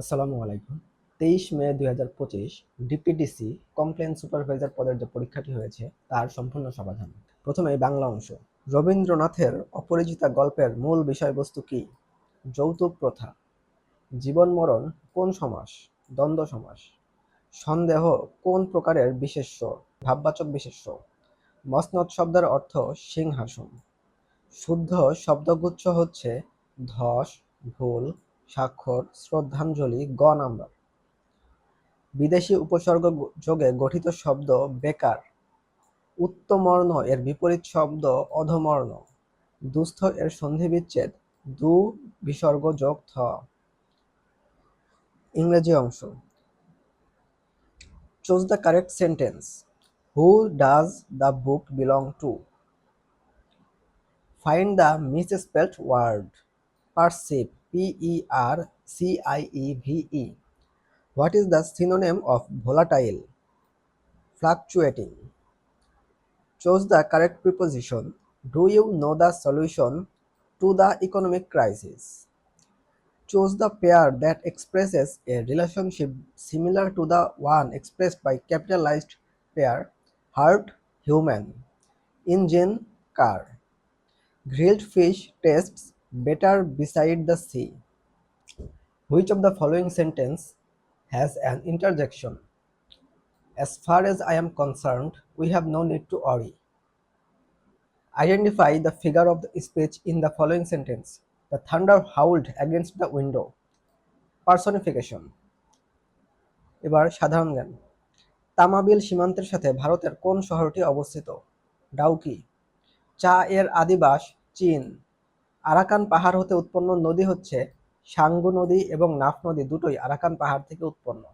আসসালামু আলাইকুম। তেইশ মে দুই হাজার পঁচিশ ডিপিডিসি কমপ্লেন সুপারভাইজার পদের যে পরীক্ষাটি হয়েছে, তার সম্পূর্ণ সমাধান। প্রথমে বাংলা অংশ। রবীন্দ্রনাথের অপরিচিতা গল্পের মূল বিষয়বস্তু কি? যৌতুক প্রথা। জীবন মরণ কোন সমাস? দ্বন্দ্ব সমাস। সন্দেহ কোন প্রকারের বিশেষ্য? ভাববাচক বিশেষ্য। মসনদ শব্দের অর্থ সিংহাসন। শুদ্ধ শব্দগুচ্ছ হচ্ছে ধস, ভুল স্বাক্ষর, শ্রদ্ধাঞ্জলি গ নাম্বার বিদেশি উপসর্গ যোগে গঠিত শব্দ বেকার, উত্তমর্ণ এর বিপরীত শব্দ অধমর্ণ, দুস্থ এর সন্ধি বিচ্ছেদ দু বিসর্গ যোগ থ। ইংরেজি অংশ। Choose the correct sentence, who does the book belong to. Find the misspelled word perceive p e r c i e v e. What is the synonym of volatile? Fluctuating. Choose the correct preposition. Do you know the solution to the economic crisis? Choose the pair that expresses a relationship similar to the one expressed by capitalized pair heart human engine car. Grilled fish tastes better beside the sea. Which of the following sentence has an interjection? As far as I am concerned, we have no need to worry. Identify the figure of the speech in the following sentence. The thunder howled against the window. Personification. এবার সাধারণ জ্ঞান তামাবিল সীমান্তের সাথে ভারতের কোন শহরটি অবস্থিত ডাউকি চা এর আদিবাস চীন আরাকান পাহাড় হতে উৎপন্ন নদী হচ্ছে সাঙ্গু নদী এবং নাফ নদী দুটোই আরাকান পাহাড় থেকে উৎপন্ন।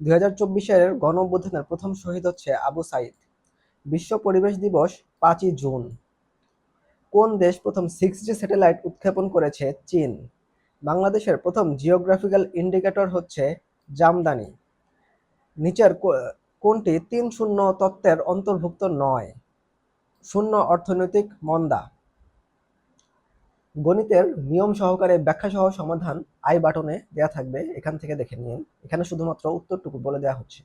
দুই হাজার চব্বিশের গণ প্রথম শহীদ হচ্ছে আবু সাইদ। বিশ্ব পরিবেশ দিবস পাঁচই জুন। কোন দেশ প্রথম সিক্স জি স্যাটেলাইট উৎক্ষেপণ করেছে? চীন। বাংলাদেশের প্রথম জিওগ্রাফিক্যাল ইন্ডিকেটর হচ্ছে জামদানি। নিচের কোনটি তিন শূন্য তত্ত্বের অন্তর্ভুক্ত নয়। শূন্য অর্থনৈতিক মন্দা। গণিতের নিয়ম সহকারে ব্যাখ্যা সহ সমাধান আই বাটনে দেয়া থাকবে, এখান থেকে দেখে নিন। এখানে শুধুমাত্র উত্তরটুকু বলে দেওয়া হচ্ছে।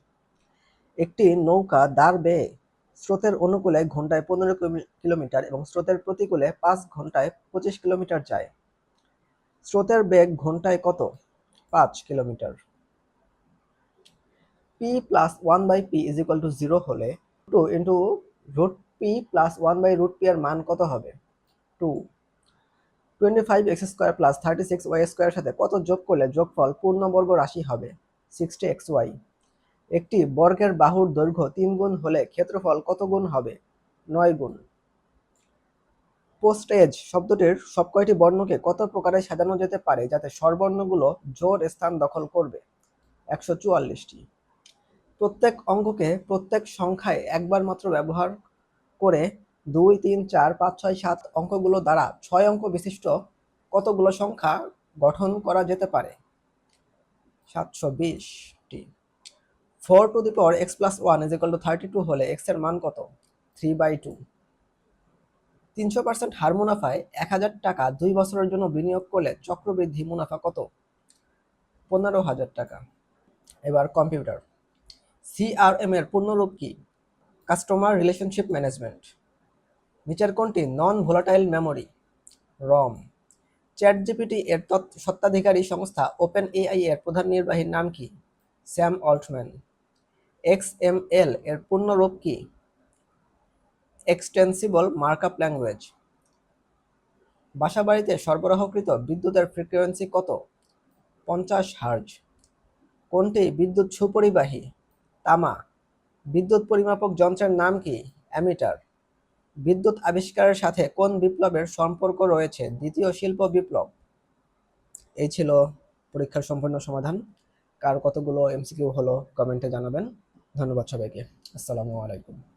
একটি নৌকা দাঁড় বেয়ে স্রোতের অনুকূলে ঘন্টায় পনেরো কিলোমিটার এবং স্রোতের প্রতিকূলে পাঁচ ঘন্টায় পঁচিশ কিলোমিটার যায়। স্রোতের বেগ ঘন্টায় কত? পাঁচ kilometre. P plus one by P is equal to zero হলে two into root P plus one by root P এর মান কত হবে? Two. Twenty five X square plus thirty six Y স্কোয়ারের সাথে কত যোগ করলে যোগফল পূর্ণবর্গ রাশি হবে? সিক্সটি এক্স ওয়াই একটি বর্গের বাহুর দৈর্ঘ্য তিন গুণ হলে ক্ষেত্রফল কত গুণ হবে? নয় গুণ। পোস্টেজ শব্দটির সব কয়টি বর্ণকে কত প্রকারে সাজানো যেতে পারে যাতে স্বরবর্ণগুলো জোর স্থান দখল করবে? একশো চুয়াল্লিশটি। প্রত্যেক অঙ্ককে প্রত্যেক সংখ্যায় একবার মাত্র ব্যবহার করে দুই, তিন, চার, পাঁচ, ছয়, সাত অঙ্কগুলো দ্বারা ছয় অঙ্ক বিশিষ্ট কতগুলো সংখ্যা গঠন করা যেতে পারে? সাতশো বিশটি। Four to the power X plus one is equal to thirty two হলে এক্সের মান কত? Three by two. তিনশো পার্সেন্ট হার মুনাফায় এক হাজার টাকা দুই বছরের জন্য বিনিয়োগ করলে চক্রবৃদ্ধি মুনাফা কত? পনেরো হাজার টাকা। এবার কম্পিউটার। সিআরএম এর পূর্ণরূপ কি? Customer relationship management. নিচের কোনটি? Non volatile memory ROM Chat GPT এর স্বত্বাধিকারী সংস্থা ওপেন এআই এর প্রধান নির্বাহীর নাম কি? Sam Altman X M L এর পূর্ণরূপ কি? এক্সটেন্সিবল মার্কআপ ল্যাঙ্গুয়েজ বাসাবাড়িতে সরবরাহকৃত বিদ্যুতের ফ্রিকোয়েন্সি কত? পঞ্চাশ হার্জ। কোনটি বিদ্যুৎ সুপরিবাহী? তামা। বিদ্যুৎ পরিমাপক যন্ত্রের নাম কি? অ্যামিটার। বিদ্যুৎ আবিষ্কারের সাথে কোন বিপ্লবের সম্পর্ক রয়েছে? দ্বিতীয় শিল্প বিপ্লব। এই ছিল পরীক্ষার সম্পূর্ণ সমাধান। কার কতগুলো এমসিকিউ হলো কমেন্টে জানাবেন। ধন্যবাদ সবাইকে। আসসালামু আলাইকুম।